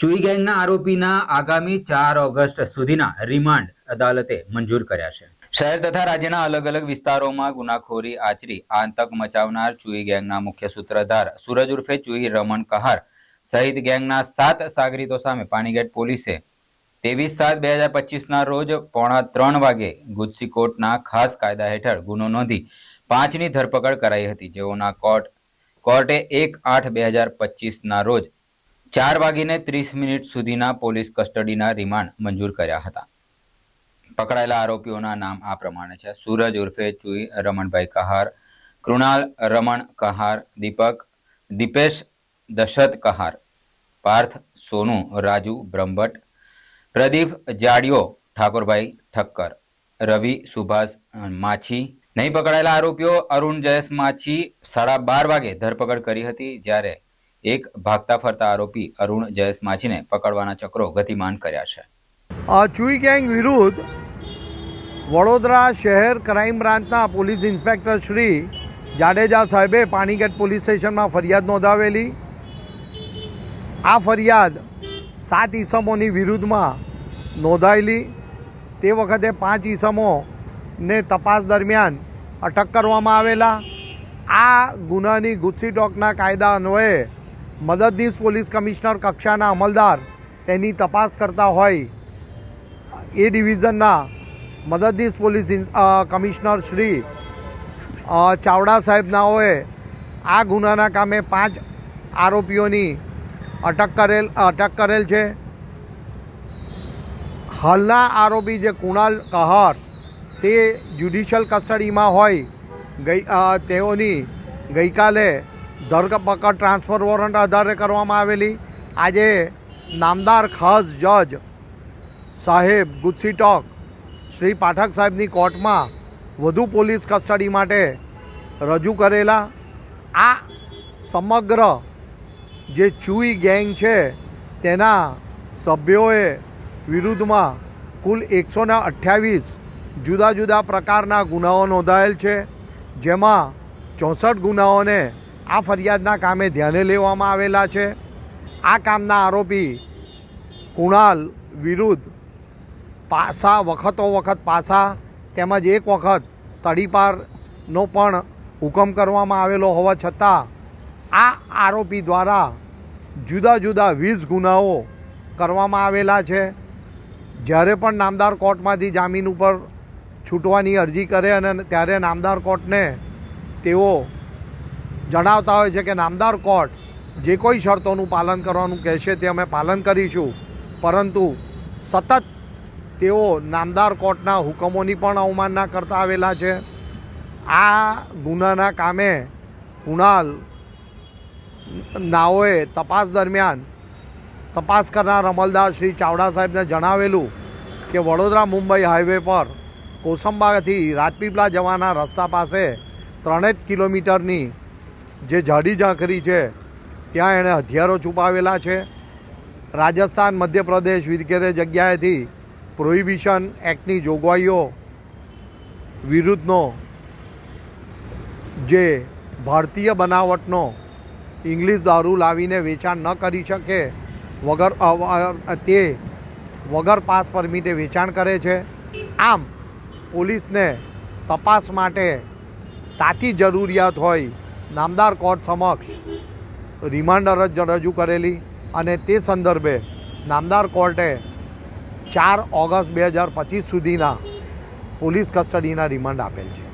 ચુઈ ગેંગના આરોપીના આગામી ચાર ઓગસ્ટ સુધીના રિમાન્ડ અદાલતે મંજૂર કર્યા છે. શહેર તથા રાજ્યના અલગ અલગ વિસ્તારોમાં ગુનાખોરી આચરી આતંક મચાવનાર ચુઈ ગેંગના મુખ્ય સૂત્રધાર સૂરજ ઉર્ફે ચુઈ રમણ કહાર સહિત ગેંગના સાત સાગરીતો સામે પાણીગેટ પોલીસે ત્રેવીસ સાત બે હજાર પચીસના રોજ પોણા ત્રણ વાગે ગુજસી કોર્ટના ખાસ કાયદા હેઠળ ગુનો નોંધી પાંચની ધરપકડ કરાઈ હતી. જેઓના કોર્ટ કોર્ટે એક આઠ બે હજાર પચીસના રોજ ચાર વાગીને ત્રીસ મિનિટ સુધીના પોલીસ કસ્ટડીના રિમાન્ડ મંજૂર કર્યા હતા. પકડાયેલા આરોપીઓના નામ આ પ્રમાણે છે. સૂરજ ઉર્ફે ચુઈ રમણભાઈ કહાર, કૃણાલ રમણ કહાર, દીપક, દીપેશ દશરથ કહાર, પાર્થ સોનુ, રાજુ બ્રહ્મભટ્ટ, પ્રદીપ જાડિયો, ઠાકોરભાઈ ઠક્કર, રવિ સુભાષ માછી. નહીં પકડાયેલા આરોપીઓ અરુણ જયેશ માછી સાડા બાર વાગે ધરપકડ કરી હતી જ્યારે એક ભાગતા ફરતા આરોપી અરુણ જયેશ માછીને પકડવાના ચક્રો ગતિમાન કર્યા છે. આ ચુઈ ગેંગ વિરુદ્ધ વડોદરા શહેર ક્રાઇમ બ્રાન્ચના પોલીસ ઇન્સ્પેક્ટર શ્રી જાડેજા સાહેબે પાણીગેટ પોલીસ સ્ટેશનમાં ફરિયાદ નોંધાવેલી. આ ફરિયાદ સાત ઈસમોની વિરુદ્ધમાં નોંધાયેલી. તે વખતે પાંચ ઈસમોને તપાસ દરમિયાન અટક કરવામાં આવેલા. આ ગુનાની ગુસ્સી ટોકના કાયદા અન્વયે મદદનીશ પોલીસ કમિશનર કક્ષાના અમલદાર. તેની તપાસ કરતા હોય, એ ડિવિઝનના મદદનીશ પોલીસ કમિશનર શ્રી ચાવડા સાહેબનાઓએ આ ગુનાના કામે પાંચ આરોપીઓની અટક કરેલ અટક કરેલ છે. હાલના આરોપી જે કુણાલ કહર, તે જ્યુડિશિયલ કસ્ટડીમાં હોય, ગઈ તેઓની ગઈકાલે ધરપકડ ટ્રાન્સફર વોરંટ આધારે કરવામાં આવેલી. આજે નામદાર ખાસ જજ સાહેબ ગુસ્સી ટોક શ્રી પાઠક સાહેબની કોર્ટમાં વધુ પોલીસ કસ્ટડી માટે રજૂ કરેલા. આ સમગ્ર જે ચુઈ ગેંગ છે તેના સભ્યોએ વિરુદ્ધમાં કુલ એકસો ને અઠ્યાવીસ જુદા જુદા પ્રકારના ગુનાઓ નોંધાયેલ છે. જેમાં ચોસઠ ગુનાઓને આ ફરિયાદના કામે ધ્યાને લેવામાં આવેલા છે. આ કામના આરોપી કુણાલ વિરુદ્ધ પાસા વખતો વખત પાસા તેમજ એક વખત તડીપારનો પણ હુકમ કરવામાં આવેલો હોવા છતાં આ આરોપી દ્વારા જુદા જુદા વીસ ગુનાઓ કરવામાં આવેલા છે. જ્યારે પણ નામદાર કોર્ટમાંથી જામીન ઉપર છૂટવાની અરજી કરે અને ત્યારે નામદાર કોર્ટને તેઓ જણાવતા હોય છે કે નામદાર કોર્ટ જે કોઈ શરતોનું પાલન કરવાનું કહેશે તે અમે પાલન કરીશું. પરંતુ સતત તેઓ નામદાર કોર્ટના હુકમોની પણ અવમાનના કરતા આવેલા છે. આ ગુનાના કામે કુણાલ નાઓએ તપાસ દરમિયાન તપાસ કરનાર અમલદાર શ્રી ચાવડા સાહેબને જણાવેલું કે વડોદરા મુંબઈ હાઈવે પર કોસંબાથી રાજપીપળા જવાના રસ્તા પાસે ત્રણેક કિલોમીટરની જે જાડી ઝાંખરી છે, ત્યાં એણે હથિયારો છુપાવેલા છે. રાજસ્થાન, મધ્યપ્રદેશ વગેરે જગ્યાએથી પ્રોહિબિશન એક્ટની જોગવાઈઓ વિરુદ્ધનો જે ભારતીય બનાવટનો ઇંગ્લિશ દારૂ લાવીને વેચાણ ન કરી શકે વગર તે વગર પાસ પરમિટે વેચાણ કરે છે. આમ પોલીસને તપાસ માટે તાતી જરૂરિયાત હોય નામદાર કોર્ટ સમક્ષ રિમાન્ડ અરજ રજૂ કરેલી અને તે સંદર્ભે નામદાર કોર્ટે ચાર ઓગસ્ટ બે હજાર પચીસ સુધીના પોલીસ કસ્ટડીના રિમાન્ડ આપેલ છે.